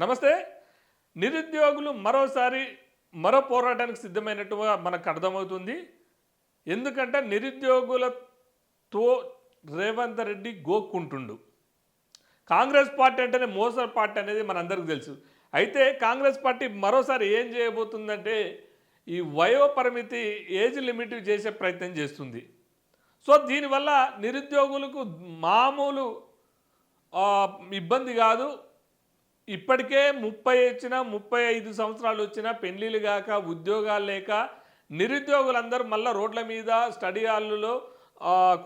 నమస్తే. నిరుద్యోగులు మరోసారి మరో పోరాటానికి సిద్ధమైనట్టుగా మనకు అర్థమవుతుంది. ఎందుకంటే నిరుద్యోగులతో రేవంత్ రెడ్డి గోక్కుంటుండు. కాంగ్రెస్ పార్టీ అంటేనే మోసర్ పార్టీ అనేది మనందరికీ తెలుసు. అయితే కాంగ్రెస్ పార్టీ మరోసారి ఏం చేయబోతుందంటే ఈ వయో పరిమితి ఏజ్ లిమిట్ చేసే ప్రయత్నం చేస్తుంది. సో దీనివల్ల నిరుద్యోగులకు మామూలు ఇబ్బంది కాదు. ఇప్పటికే ముప్పై వచ్చినా ముప్పై ఐదు సంవత్సరాలు వచ్చినా పెళ్ళిళ్ళు కాక ఉద్యోగాలు లేక నిరుద్యోగులందరూ మళ్ళీ రోడ్ల మీద స్టడీ హాల్లో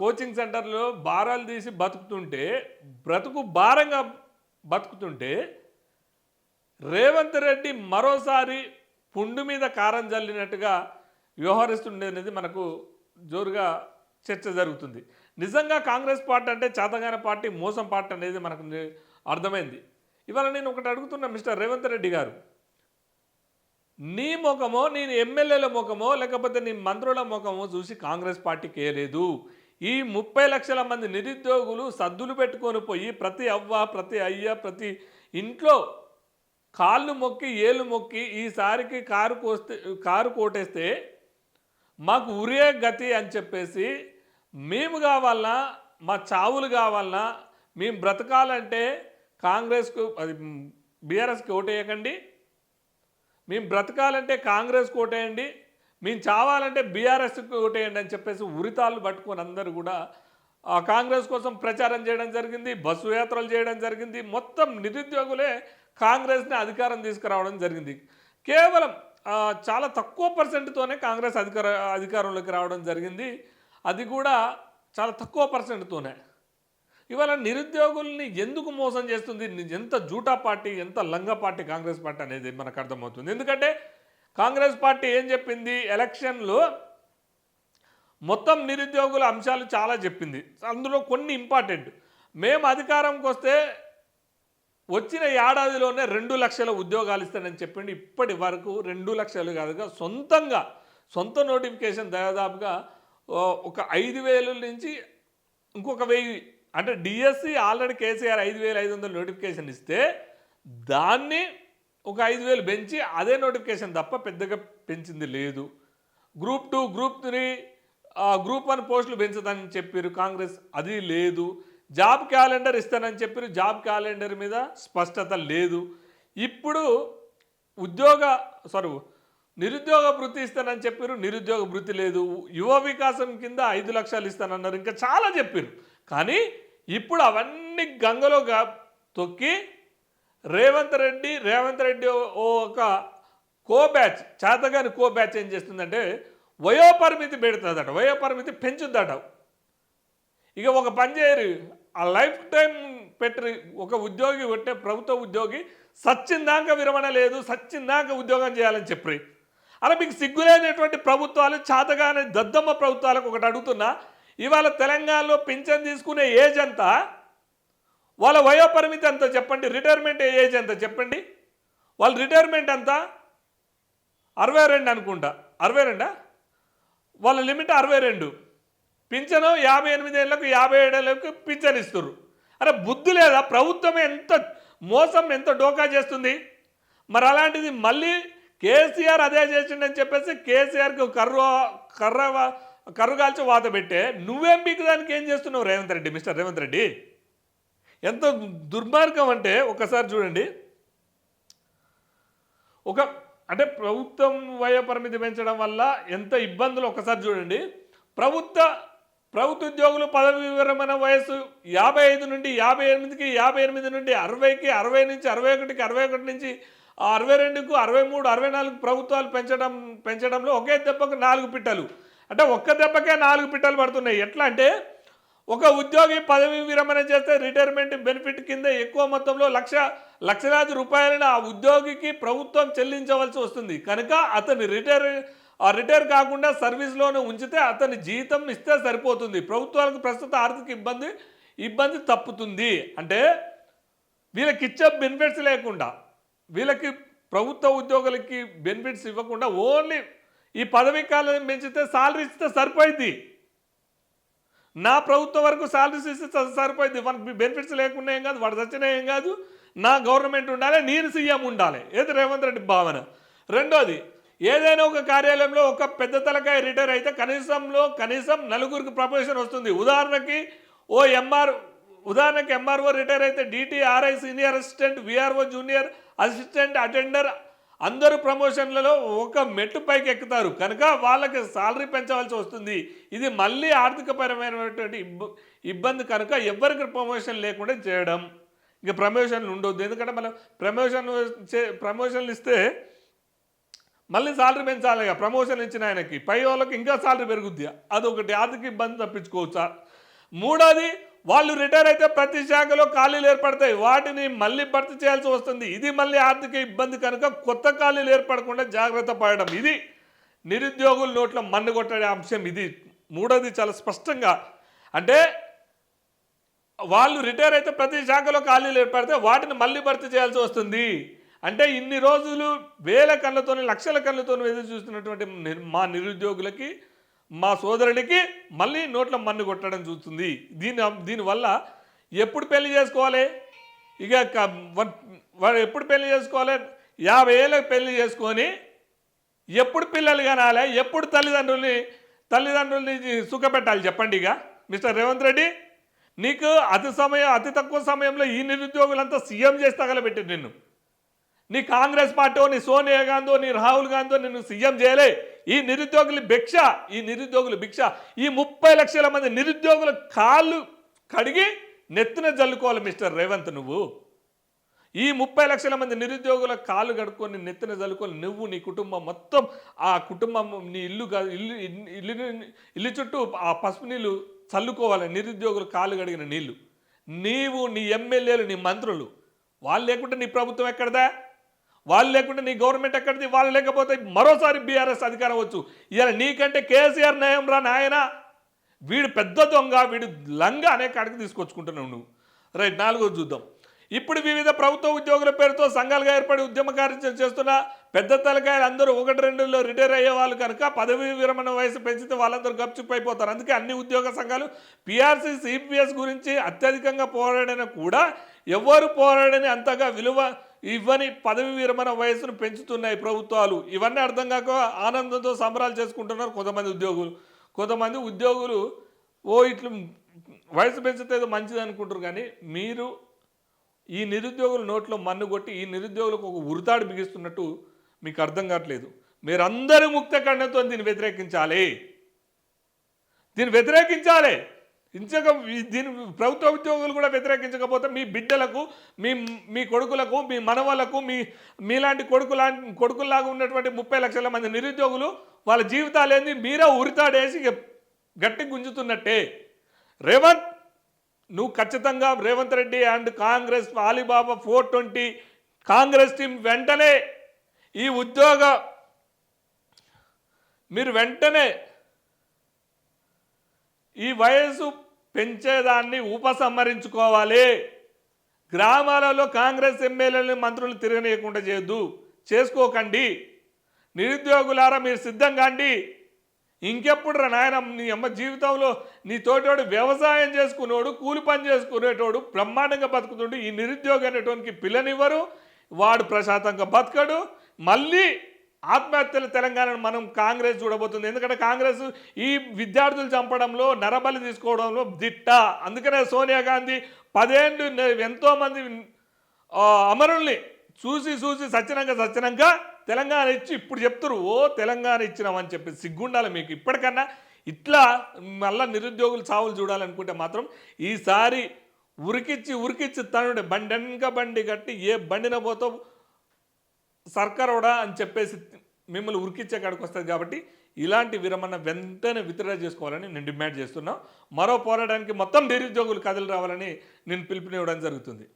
కోచింగ్ సెంటర్లో భారాలు తీసి బతుకుతుంటే బ్రతుకు భారంగా బతుకుతుంటే రేవంత్ రెడ్డి మరోసారి పుండు మీద కారం జల్లినట్టుగా వ్యవహరిస్తుండే అనేది మనకు జోరుగా చర్చ జరుగుతుంది. నిజంగా కాంగ్రెస్ పార్టీ అంటే చేతగానే పార్టీ మోసం పార్టీ అనేది మనకు అర్థమైంది. ఇవాళ నేను ఒకటి అడుగుతున్నా మిస్టర్ రేవంత్ రెడ్డి గారు. నీ ముఖమో నేను ఎమ్మెల్యేల ముఖమో లేకపోతే నీ మంత్రుల ముఖమో చూసి కాంగ్రెస్ పార్టీకి వేయలేదు ఈ ముప్పై లక్షల మంది నిరుద్యోగులు సద్దులు పెట్టుకొని పోయి ప్రతి అవ్వ ప్రతి అయ్య ప్రతి ఇంట్లో కాళ్ళు మొక్కి ఏళ్ళు మొక్కి ఈసారికి కారు కోస్తే కారు కోటేస్తే మాకు ఉరే గతి అని చెప్పేసి మేము కావాలన్నా మా చావులు కావాలన్నా మేము బ్రతకాలంటే కాంగ్రెస్కు అది బీఆర్ఎస్కి ఓటేయకండి. మేము బ్రతకాలంటే కాంగ్రెస్కి ఓటేయండి. మేము చావాలంటే బీఆర్ఎస్కి ఓటేయండి అని చెప్పేసి ఉరితాళ్ళు పట్టుకొని అందరూ కూడా ఆ కాంగ్రెస్ కోసం ప్రచారం చేయడం జరిగింది బస్సు యాత్రలు చేయడం జరిగింది. మొత్తం నిరుద్యోగులే కాంగ్రెస్ని అధికారం తీసుకురావడం జరిగింది. కేవలం చాలా తక్కువ పర్సెంట్తోనే కాంగ్రెస్ అధికార అధికారంలోకి రావడం జరిగింది. అది కూడా చాలా తక్కువ పర్సెంట్తోనే. ఇవాళ నిరుద్యోగుల్ని ఎందుకు మోసం చేస్తుంది? ఎంత జూటా పార్టీ ఎంత లంగ పార్టీ కాంగ్రెస్ పార్టీ అనేది మనకు అర్థమవుతుంది. ఎందుకంటే కాంగ్రెస్ పార్టీ ఏం చెప్పింది? ఎలక్షన్లో మొత్తం నిరుద్యోగుల అంశాలు చాలా చెప్పింది. అందులో కొన్ని ఇంపార్టెంట్. మేము అధికారంకి వస్తే వచ్చిన ఏడాదిలోనే రెండు లక్షల ఉద్యోగాలు ఇస్తానని చెప్పిండి. ఇప్పటి వరకు రెండు లక్షలు కాదుగా సొంతంగా సొంత నోటిఫికేషన్ దాదాపుగా ఒక ఐదు వేల నుంచి ఇంకొక వెయ్యి అంటే డిఎస్సి ఆల్రెడీ కేసీఆర్ ఐదు వేల ఐదు వందల నోటిఫికేషన్ ఇస్తే దాన్ని ఒక ఐదు వేలు పెంచి అదే నోటిఫికేషన్ తప్ప పెద్దగా పెంచింది లేదు. Group two group three group one పోస్టులు పెంచుతానని చెప్పారు కాంగ్రెస్. అది లేదు. జాబ్ క్యాలెండర్ ఇస్తానని చెప్పారు. జాబ్ క్యాలెండర్ మీద స్పష్టత లేదు. ఇప్పుడు ఉద్యోగ సారీ నిరుద్యోగ వృత్తి ఇస్తానని చెప్పారు. నిరుద్యోగ వృత్తి లేదు. యువ వికాసం కింద ఐదు లక్షలు ఇస్తానన్నారు. ఇంకా చాలా చెప్పారు. కానీ ఇప్పుడు అవన్నీ గంగలో తొక్కి రేవంత్ రెడ్డి రేవంత్ రెడ్డి ఓ- ఒక కో బ్యాచ్ చేతగాని కో బ్యాచ్ ఏం చేస్తుందంటే వయోపరిమితి పెడుతుందట వయోపరిమితి పెంచుద్దట. ఇక ఒక పని చేయరు. ఆ లైఫ్ టైం పెట్టి ఒక ఉద్యోగి ఉంటే ప్రభుత్వ ఉద్యోగి సచ్చిందాక విరమణ లేదు సచ్చిందాక ఉద్యోగం చేయాలని చెప్పి అలా మీకు సిగ్గులేనటువంటి ప్రభుత్వాలు చాతగానే దద్దమ్మ ప్రభుత్వాలకు ఒకటి అడుగుతున్నా ఇవాళ తెలంగాణలో పింఛన్ తీసుకునే ఏజ్ అంతా వాళ్ళ వయోపరిమితి ఎంత చెప్పండి? రిటైర్మెంట్ ఏజ్ ఎంత చెప్పండి? వాళ్ళ రిటైర్మెంట్ ఎంత? అరవై రెండు అనుకుంటా. అరవై రెండా? వాళ్ళ లిమిట్ అరవై రెండు. పింఛను యాభై ఎనిమిది ఏళ్ళకు యాభై ఏడేళ్ళకు పింఛన్ ఇస్తారు అరే బుద్ధి లేదా? ప్రభుత్వం ఎంత మోసం ఎంత డోకా చేస్తుంది? మరి అలాంటిది మళ్ళీ కేసీఆర్ అదే చేసిండని చెప్పేసి కేసీఆర్కి కర్ర కర్ర కర్రు వాత పెట్టే నువ్వేం మీకు దానికి ఏం చేస్తున్నావు రేవంత్ రెడ్డి మిస్టర్ రేవంత్ రెడ్డి? ఎంత దుర్మార్గం అంటే ఒకసారి చూడండి. ఒక అంటే ప్రభుత్వం వయ పరిమితి పెంచడం వల్ల ఎంత ఇబ్బందులు ఒకసారి చూడండి. ప్రభుత్వ ప్రభుత్వ ఉద్యోగులు పదవి విరమణ వయసు యాభై ఐదు నుండి యాభై ఎనిమిదికి యాభై ఎనిమిది నుండి అరవైకి అరవై నుంచి అరవై ఒకటికి అరవై ఒకటి నుంచి ఆ అరవై రెండుకు అరవై మూడు అరవై నాలుగు ప్రభుత్వాలు పెంచడం పెంచడంలో ఒకే దెబ్బకు నాలుగు పిట్టలు. అంటే ఒక్క దెబ్బకే నాలుగు పిట్టలు పడుతున్నాయి. ఎట్లా అంటే ఒక ఉద్యోగి పదవి విరమణ చేస్తే రిటైర్మెంట్ బెనిఫిట్ కింద ఎక్కువ మొత్తంలో లక్ష లక్షలాది రూపాయలను ఆ ఉద్యోగికి ప్రభుత్వం చెల్లించవలసి వస్తుంది. కనుక అతని రిటైర్ ఆ రిటైర్ కాకుండా సర్వీస్లోనే ఉంచితే అతని జీతం ఇస్తే సరిపోతుంది. ప్రభుత్వాలకు ప్రస్తుత ఆర్థిక ఇబ్బంది ఇబ్బంది తప్పుతుంది. అంటే వీళ్ళకి ఇచ్చే బెనిఫిట్స్ లేకుండా వీళ్ళకి ప్రభుత్వ ఉద్యోగులకి బెనిఫిట్స్ ఇవ్వకుండా ఓన్లీ ఈ పదవీ కాలం పెంచితే సాలరీ ఇస్తే సరిపోయింది. నా ప్రభుత్వం వరకు సాలరీస్ ఇస్తే సరిపోయింది. మనకి బెనిఫిట్స్ లేకుండా ఏం కాదు వాడు చచ్చినా ఏం కాదు నా గవర్నమెంట్ ఉండాలి నేను సీఎం ఉండాలి. ఏది రేవంత్ రెడ్డి భావన? రెండోది ఏదైనా ఒక కార్యాలయంలో ఒక పెద్ద తలకాయ రిటైర్ అయితే కనీసంలో కనీసం నలుగురికి ప్రమోషన్ వస్తుంది. ఉదాహరణకి ఓ ఎంఆర్ ఉదాహరణకి ఎంఆర్ఓ రిటైర్ అయితే DTRI senior assistant VRO junior assistant attender అందరూ ప్రమోషన్లలో ఒక మెట్టు పైకి ఎక్కుతారు. కనుక వాళ్ళకి సాలరీ పెంచవలసి వస్తుంది. ఇది మళ్ళీ ఆర్థికపరమైనటువంటి ఇబ్బంది కనుక ఎవరికి ప్రమోషన్ లేకుండా చేయడం. ఇక ప్రమోషన్లు ఉండొద్దు. ఎందుకంటే మనం ప్రమోషన్ చే ప్రమోషన్లు ఇస్తే మళ్ళీ సాలరీ పెంచాలి ఇక ప్రమోషన్ ఇచ్చిన ఆయనకి. పై వాళ్ళకి ఇంకా సాలరీ పెరుగుద్ది. అదొకటి ఆర్థిక ఇబ్బంది తప్పించుకోవచ్చా? మూడోది వాళ్ళు రిటైర్ అయితే ప్రతి శాఖలో ఖాళీలు ఏర్పడతాయి. వాటిని మళ్ళీ భర్తీ చేయాల్సి వస్తుంది. ఇది మళ్ళీ ఆర్థిక ఇబ్బంది కనుక కొత్త ఖాళీలు ఏర్పడకుండా జాగ్రత్త పడడం. ఇది నిరుద్యోగుల నోట్ల మన్ను అంశం ఇది. మూడోది చాలా స్పష్టంగా అంటే వాళ్ళు రిటైర్ అయితే ప్రతి శాఖలో ఖాళీలు ఏర్పడితే వాటిని మళ్ళీ భర్తీ చేయాల్సి వస్తుంది. అంటే ఇన్ని రోజులు వేల కళ్ళతోని లక్షల కళ్ళతోని ఎదురు చూస్తున్నటువంటి మా నిరుద్యోగులకి మా సోదరుడికి మళ్ళీ నోట్లో మన్ను కొట్టడం చూస్తుంది. దీని దీనివల్ల ఎప్పుడు పెళ్ళి చేసుకోవాలి? ఇక వాడు ఎప్పుడు పెళ్ళి చేసుకోవాలి? యాభై ఏళ్ళకి పెళ్ళి చేసుకొని ఎప్పుడు పిల్లలు కనాలి? ఎప్పుడు తల్లిదండ్రుల్ని తల్లిదండ్రుల్ని సుఖపెట్టాలి చెప్పండి ఇక. మిస్టర్ రేవంత్ రెడ్డి నీకు అతి సమయం అతి తక్కువ సమయంలో ఈ నిరుద్యోగులంతా సీఎం చేసి తగలబెట్టి నిన్ను. నీ కాంగ్రెస్ పార్టీ నీ సోనియా గాంధీ నీ రాహుల్ గాంధీ నిన్ను సీఎం చేయలే. ఈ నిరుద్యోగుల భిక్ష ఈ నిరుద్యోగుల భిక్ష ఈ ముప్పై లక్షల మంది నిరుద్యోగుల కాళ్ళు కడిగి నెత్తిన జల్లుకోవాలి మిస్టర్ రేవంత్ నువ్వు. ఈ ముప్పై లక్షల మంది నిరుద్యోగుల కాళ్ళు కడుక్కొని నెత్తిన చల్లుకొని నువ్వు నీ కుటుంబం మొత్తం ఆ కుటుంబం నీ ఇల్లు ఇల్లు ఇల్లు ఇల్లు చుట్టూ ఆ పసుపు నీళ్ళు చల్లుకోవాలి నిరుద్యోగులు కాళ్ళు కడిగిన నీళ్ళు. నీవు నీ ఎమ్మెల్యేలు నీ మంత్రులు. వాళ్ళు లేకుంటే నీ ప్రభుత్వం ఎక్కడదా? వాళ్ళు లేకుంటే నీ గవర్నమెంట్ ఎక్కడిది? వాళ్ళు లేకపోతే మరోసారి బీఆర్ఎస్ అధికారం వచ్చు. ఇలా నీకంటే కేసీఆర్ నయం రా నాయన. వీడు పెద్ద దొంగ వీడు లంగా అనే కాడికి తీసుకొచ్చుకుంటున్నావు నువ్వు. రైట్ నాలుగోది చూద్దాం. ఇప్పుడు వివిధ ప్రభుత్వ ఉద్యోగుల పేరుతో సంఘాలుగా ఏర్పడి ఉద్యమ కార్యం చేస్తున్న పెద్ద తలకాయలు అందరూ ఒకటి రెండులో రిటైర్ అయ్యే వాళ్ళు కనుక పదవి విరమణ వయసు పెంచితే వాళ్ళందరూ గప్చుప్ అందుకే అన్ని ఉద్యోగ సంఘాలు పిఆర్సీ సిపిఎస్ గురించి అత్యధికంగా పోరాడినా కూడా ఎవరు పోరాడని అంతగా విలువ ఇవ్వని పదవి విరమణ వయసును పెంచుతున్నాయి ప్రభుత్వాలు. ఇవన్నీ అర్థం కాక ఆనందంతో సంబరాలు చేసుకుంటున్నారు కొంతమంది ఉద్యోగులు. కొంతమంది ఉద్యోగులు ఓ ఇట్లు వయసు పెంచితే మంచిది అనుకుంటారు కానీ మీరు ఈ నిరుద్యోగుల నోట్లో మన్ను కొట్టి ఈ నిరుద్యోగులకు ఒక ఉరితాడు బిగిస్తున్నట్టు మీకు అర్థం కావట్లేదు. మీరందరూ ముక్త కన్నతో దీన్ని వ్యతిరేకించాలి. దీన్ని వ్యతిరేకించాలి. ఇంచక దీని ప్రభుత్వ ఉద్యోగులు కూడా వ్యతిరేకించకపోతే మీ బిడ్డలకు మీ మీ కొడుకులకు మీ మనవలకు మీ మీలాంటి కొడుకులా కొడుకుల్లాగా ఉన్నటువంటి ముప్పై లక్షల మంది నిరుద్యోగులు వాళ్ళ జీవితాలు ఏంది? మీరే ఉరితాడేసి గట్టి గుంజుతున్నట్టే. రేవంత్ నువ్వు ఖచ్చితంగా Revanth Reddy and Congress Ali Baba four twenty Congress team వెంటనే ఈ ఉద్యోగ మీరు వెంటనే ఈ వయసు పెంచేదాన్ని ఉపసంహరించుకోవాలి. గ్రామాలలో కాంగ్రెస్ ఎమ్మెల్యేలని మంత్రులు తిరగనీయకుండా చేయొద్దు. చేసుకోకండి. నిరుద్యోగులారా మీరు సిద్ధంగా అండి. ఇంకెప్పుడు రా నాయన నీ అమ్మ జీవితంలో నీ తోటోడు వ్యవసాయం చేసుకునేవాడు కూలి పని చేసుకునేటోడు బ్రహ్మాండంగా బతుకుతుండు. ఈ నిరుద్యోగి అనేటోనికి పిల్లనివ్వరు వాడు ప్రశాంతంగా బతకడు. మళ్ళీ ఆత్మహత్యల తెలంగాణను మనం కాంగ్రెస్ చూడబోతుంది. ఎందుకంటే కాంగ్రెస్ ఈ విద్యార్థులు చంపడంలో నరబలి తీసుకోవడంలో దిట్ట. అందుకనే సోనియా గాంధీ పదేండు ఎంతోమంది అమరుల్ని చూసి చూసి సచ్చినంగా సచ్చినంగా తెలంగాణ ఇచ్చి ఇప్పుడు చెప్తారు ఓ తెలంగాణ ఇచ్చినామని చెప్పి సిగ్గుండాలి మీకు ఇప్పటికన్నా. ఇట్లా మళ్ళీ నిరుద్యోగులు చావులు చూడాలనుకుంటే మాత్రం ఈసారి ఉరికిచ్చి ఉరికిచ్చి తనుడే బండి వెనక బండి కట్టి ఏ బండిన పోతావు? సర్కారోడా అని చెప్పేసి మిమ్మల్ని ఉరికిచ్చే కాడికి వస్తుంది కాబట్టి ఇలాంటి విరమణ వెంటనే విత్డ్రా చేసుకోవాలని నేను డిమాండ్ చేస్తున్నా. మరో పోరాటానికి మొత్తం నిరుద్యోగులు కథలు రావాలని నేను పిలుపునివ్వడం జరుగుతుంది.